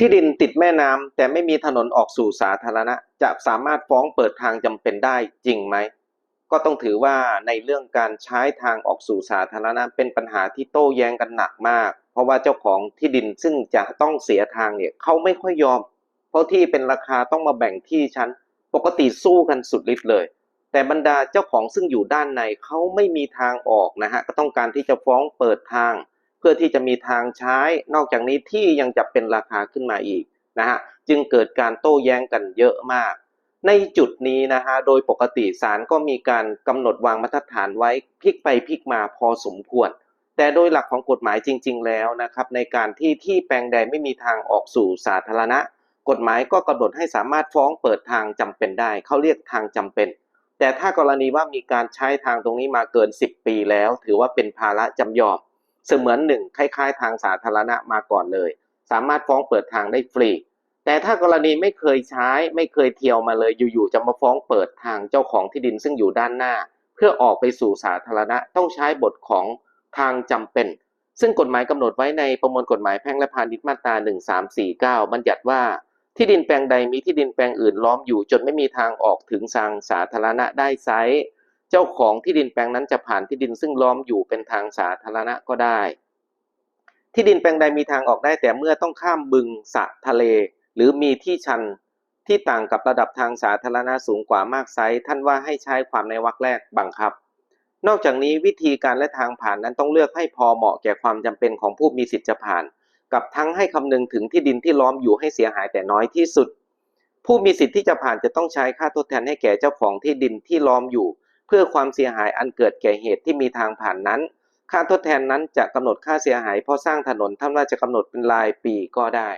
ที่ดินติดแม่น้ำแต่ไม่มีถนนออกสู่สาธารณะ จะสามารถฟ้องเปิดทางจำเป็นได้จริงไหม ก็ต้องถือว่าในเรื่องการใช้ทางออกสู่สาธารณะเป็นปัญหาที่โต้แย้งกันหนักมาก เพราะว่าเจ้าของที่ดินซึ่งจะต้องเสียทางเนี่ยเขาไม่ค่อยยอม เพราะที่เป็นราคาต้องมาแบ่งที่ชั้น ปกติสู้กันสุดฤทธิ์เลย แต่บรรดาเจ้าของซึ่งอยู่ด้านในเขาไม่มีทางออกนะฮะก็ต้องการที่จะฟ้องเปิดทาง เพื่อที่จะมีทางใช้นอกจากนี้ที่ยังจะเป็นราคาขึ้นมาอีกนะฮะจึงเกิดการโต้แย้งกันเยอะมาก ในจุดนี้นะฮะโดยปกติศาลก็มีการกำหนดวางมาตรฐานไว้พลิกไปพลิกมาพอสมควร แต่โดยหลักของกฎหมายจริง ๆ แล้วนะครับในการที่ที่แปลงใดไม่มีทางออกสู่สาธารณะ กฎหมายก็กำหนดให้สามารถฟ้องเปิดทางจำเป็นได้เขาเรียกทางจำเป็น แต่ถ้ากรณีว่ามีการใช้ทางตรงนี้มาเกิน 10 ปีแล้ว ถือว่าเป็นภาระจำยอม เสมือนหนึ่งคล้ายๆ ทางสาธารณะมาก่อนเลย สามารถฟ้องเปิดทางได้ฟรี แต่ถ้ากรณีไม่เคยใช้ไม่เคยเที่ยวมาเลยอยู่ๆจะมาฟ้องเปิดทางเจ้าของที่ดินซึ่งอยู่ด้านหน้า เพื่อออกไปสู่สาธารณะต้องใช้บทของทางจำเป็น ซึ่งกฎหมายกำหนดไว้ในประมวลกฎหมายแพ่งและพาณิชย์มาตรา 1349 บัญญัติว่าที่ดินแปลงใดมีที่ดินแปลงอื่นล้อมอยู่จนไม่มีทางออกถึงทางสาธารณะได้ไซ เจ้าของที่ดินแปลงนั้นจะผ่านที่ดินซึ่งล้อมอยู่เป็นทางสาธารณะก็ได้ ที่ดินแปลงใดมีทางออกได้แต่เมื่อต้องข้ามบึงสระทะเล หรือมีที่ชันที่ต่างกับระดับทางสาธารณะสูงกว่ามากไซท่านว่าให้ใช้ความในวรรคแรกบังคับ นอกจากนี้วิธีการและทางผ่านนั้นต้องเลือกให้พอเหมาะแก่ความจำเป็นของผู้มีสิทธิ์จะผ่าน กับทั้งให้คำนึงถึงที่ดินที่ล้อมอยู่ให้เสียหายแต่น้อยที่สุด ผู้มีสิทธิ์ที่จะผ่านจะต้องใช้ค่าทดแทนให้แก่เจ้าของที่ดินที่ล้อมอยู่ เพื่อความเสียหายอันเกิดแก่เหตุที่มีทางผ่านนั้น ค่าทดแทนนั้นจะกำหนดค่าเสียหายเพราะสร้างถนนท่านว่าจะกำหนดเป็นรายปีก็ได้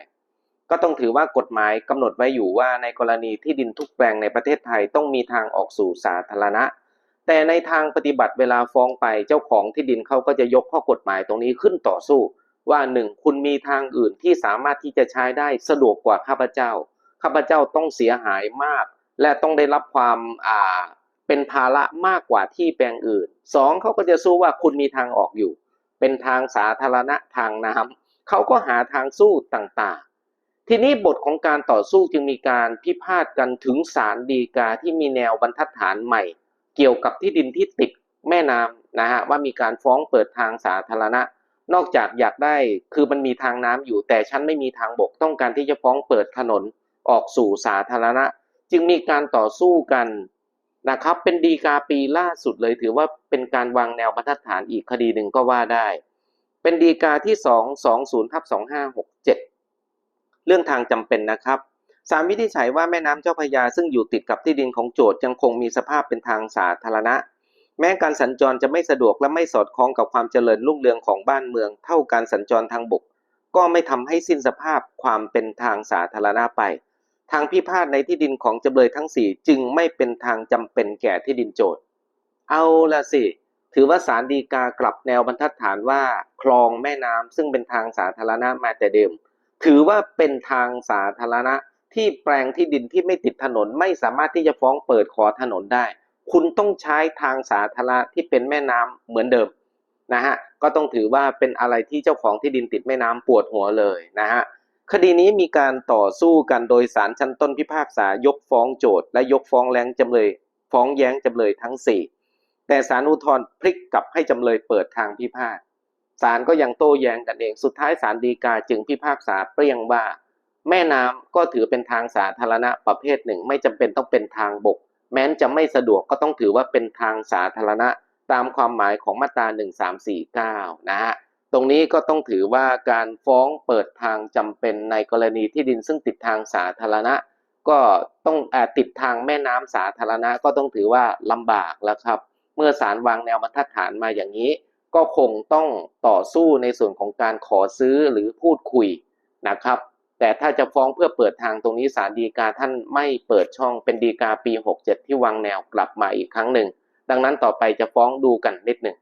ก็ต้องถือว่ากฎหมายกำหนดไว้อยู่ว่าในกรณีที่ดินทุกแปลงในประเทศไทยต้องมีทางออกสู่สาธารณะ แต่ในทางปฏิบัติเวลาฟ้องไปเจ้าของที่ดินเขาก็จะยกข้อกฎหมายตรงนี้ขึ้นต่อสู้ว่าหนึ่งคุณมีทางอื่นที่สามารถที่จะใช้ได้สะดวกกว่าข้าพเจ้า ข้าพเจ้าต้องเสียหายมาก และต้องได้รับความอ่า เป็นภาระมากกว่าที่แปลงอื่นสองเขาก็จะสู้ว่าคุณมีทางออกอยู่ เป็นทางสาธารณะทางน้ำเขาก็หาทางสู้ต่างๆ ทีนี้บทของการต่อสู้จึงมีการพิพาทกันถึงศาลฎีกาที่มีแนวบรรทัดฐานใหม่ เกี่ยวกับที่ดินที่ติดแม่น้ำนะฮะว่ามีการฟ้องเปิดทางสาธารณะ นอกจากอยากได้คือมันมีทางน้ำอยู่ แต่ฉันไม่มีทางบกต้องการที่จะฟ้องเปิดถนนออกสู่สาธารณะ จึงมีการต่อสู้กัน นะครับ เป็นดีกาปีล่าสุดเลยถือว่าเป็นการวางแนวบรรทัดฐานอีกคดีหนึ่งก็ว่าได้ เป็นดีกาที่ 220ทับ2567 เรื่องทางจำเป็นนะครับศาลวินิจฉัยว่าแม่น้ำเจ้าพระยาซึ่งอยู่ติดกับที่ดินของโจทย์ยังคงมีสภาพเป็นทางสาธารณะ แม้การสัญจรจะไม่สะดวกและไม่สอดคล้องกับความเจริญรุ่งเรืองของบ้านเมือง เท่าการสัญจรทางบก ก็ไม่ทำให้สิ้นสภาพความเป็นทางสาธารณะไป ทางพิพาทในที่ดินของจำเลยทั้งสี่จึงไม่เป็นทางจำเป็นแก่ที่ดินโจทย์ เอาละสิ ถือว่าศาลฎีกากลับแนวบรรทัดฐานว่า คลองแม่น้ำซึ่งเป็นทางสาธารณะมาแต่เดิม ถือว่าเป็นทางสาธารณะที่แปลงที่ดินที่ไม่ติดถนนไม่สามารถที่จะฟ้องเปิดขอถนนได้ คุณต้องใช้ทางสาธารณะที่เป็นแม่น้ำเหมือนเดิมนะฮะ ก็ต้องถือว่าเป็นอะไรที่เจ้าของที่ดินติดแม่น้ำปวดหัวเลยนะฮะ คดีนี้มีการต่อสู้กันโดยศาลชั้นต้นพิพากษายกฟ้องโจทย์และยกฟ้องแรงจำเลย ฟ้องแย้งจำเลยทั้ง 4 แต่ศาลอุทธรณ์พลิกกลับให้จำเลยเปิดทางพิพาทศาลก็ยังโต้แย้งกันเอง สุดท้ายศาลฎีกาจึงพิพากษาเปรี้ยงว่า แม่น้ำก็ถือเป็นทางสาธารณะประเภทหนึ่ง ไม่จำเป็นต้องเป็นทางบก แม้นจะไม่สะดวกก็ต้องถือว่าเป็นทางสาธารณะ ตามความหมายของมาตรา1349 นะฮะ ตรงนี้ก็ต้องถือว่าการฟ้องเปิดทางจำเป็นในกรณีที่ดินซึ่งติดทางสาธารณะ ก็ต้องอติดทางแม่น้ำสาธารณะก็ต้องถือว่าลำบากแล้วครับ เมื่อศาลวางแนวบรรทัดฐานมาอย่างนี้ ก็คงต้องต่อสู้ในส่วนของการขอซื้อหรือพูดคุยนะครับ แต่ถ้าจะฟ้องเพื่อเปิดทางตรงนี้ศาลฎีกาท่านไม่เปิดช่องเป็นฎีกาปี 67 ที่วางแนวกลับมาอีกครั้งหนึ่งดังนั้นต่อไปจะฟ้องดูกันนิดหนึ่ง